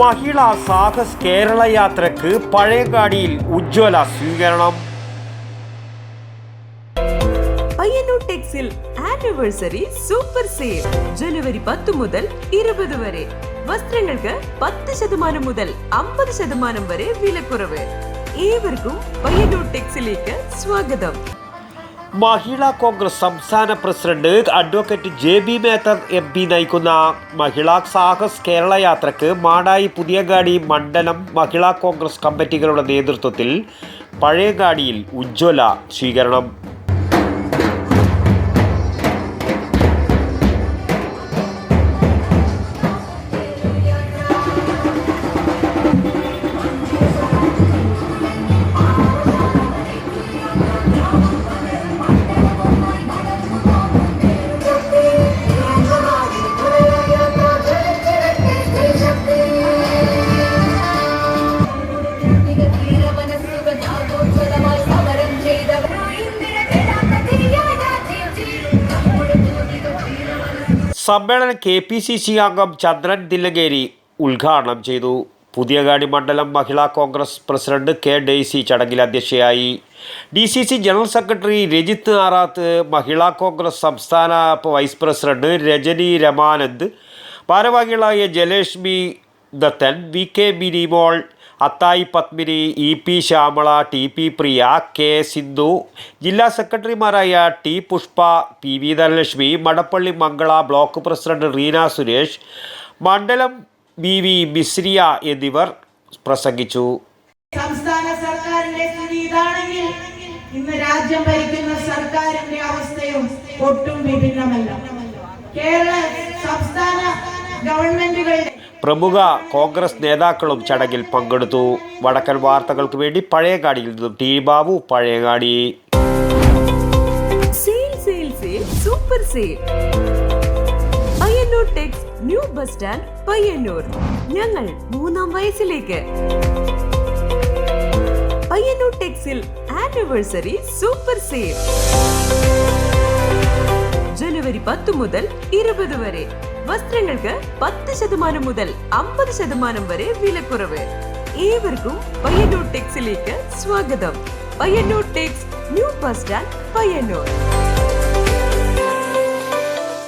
മഹിളാ സാഹസ് കേരള യാത്രയ്ക്ക് പഴയങ്ങാടിയിൽ ഉജ്ജ്വല സ്വീകരണം. പയ്യന്നൂർ ടെക്സിൽ ആനിവേഴ്സറി സൂപ്പർ സെയിൽ. ജനുവരി പത്ത് മുതൽ ഇരുപത് വരെ. വസ്ത്രങ്ങൾക്ക് പത്ത് ശതമാനം മുതൽ അമ്പത് ശതമാനം വരെ വിലക്കുറവ്. ഏവർക്കും പയ്യന്നൂർ ടെക്സിലേക്ക് സ്വാഗതം. മഹിളാ കോൺഗ്രസ് സംസ്ഥാന president advocate J B Mather M P നയിക്കുന്ന മഹിളാ സാഹസ് കേരള യാത്രയ്ക്ക് മാടായി പുതിയങ്ങാടി മണ്ഡലം മഹിളാ കോൺഗ്രസ് കമ്മിറ്റികളുടെ നേതൃത്വത്തിൽ പഴയങ്ങാടിയിൽ ഉജ്ജ്വല സ്വീകരണം. സമ്മേളനം കെ പി സി സി അംഗം ചന്ദ്രൻ ദില്ലങ്കേരി ഉദ്ഘാടനം ചെയ്തു. പുതിയകാടി മണ്ഡലം Mahila Congress president K Daisy ചടങ്ങിൽ അധ്യക്ഷയായി. D C C general secretary Rajith Arath Mahila Congress സംസ്ഥാന വൈസ് പ്രസിഡന്റ് രജനി രമാനന്ദ് ഭാരവാഹികളായ Jaleshmi Dathan V K Minimol Athayi Padmini E P Shyamala T P Priya K Sindhu ജില്ലാ സെക്രട്ടറിമാരായ T Pushpa P V Dhanalakshmi Madappally Mangala block president Reena Suresh മണ്ഡലം B V Misriya എന്നിവർ പ്രസംഗിച്ചു. സംസ്ഥാന സർക്കാരിന്റെ സ്ഥിതി ഇതാണെങ്കിൽ ഇന്ന് രാജ്യം ഭരിക്കുന്ന സർക്കാരിന്റെ അവസ്ഥയും ഒട്ടും വിഭിന്നമല്ല. കേരള പ്രമുഖ കോൺഗ്രസ് നേതാക്കളും ചടങ്ങിൽ പങ്കെടുത്തു. വടക്കൻ വാർത്തകൾക്ക് വേണ്ടി പഴയങ്ങാടിയിൽ നിന്നും T Babu Pazhayangadi. Super Tex new bus stand Payyanur ഞങ്ങൾ മൂന്നാം വയസ്സിലേക്ക്. പയ്യന്നൂർ ടെക്സിൽ ആനിവേഴ്സറി സൂപ്പർ സെയിൽ ജനുവരി പത്ത് മുതൽ ഇരുപത് വരെ. വസ്ത്രങ്ങൾക്ക് പത്ത് ശതമാനം മുതൽ അമ്പത് ശതമാനം വരെ വിലക്കുറവ്. ഏവർക്കും പയ്യന്നൂർ ടെക്സിലേക്ക് സ്വാഗതം. Payyanur Tex new bus stand Payyanur.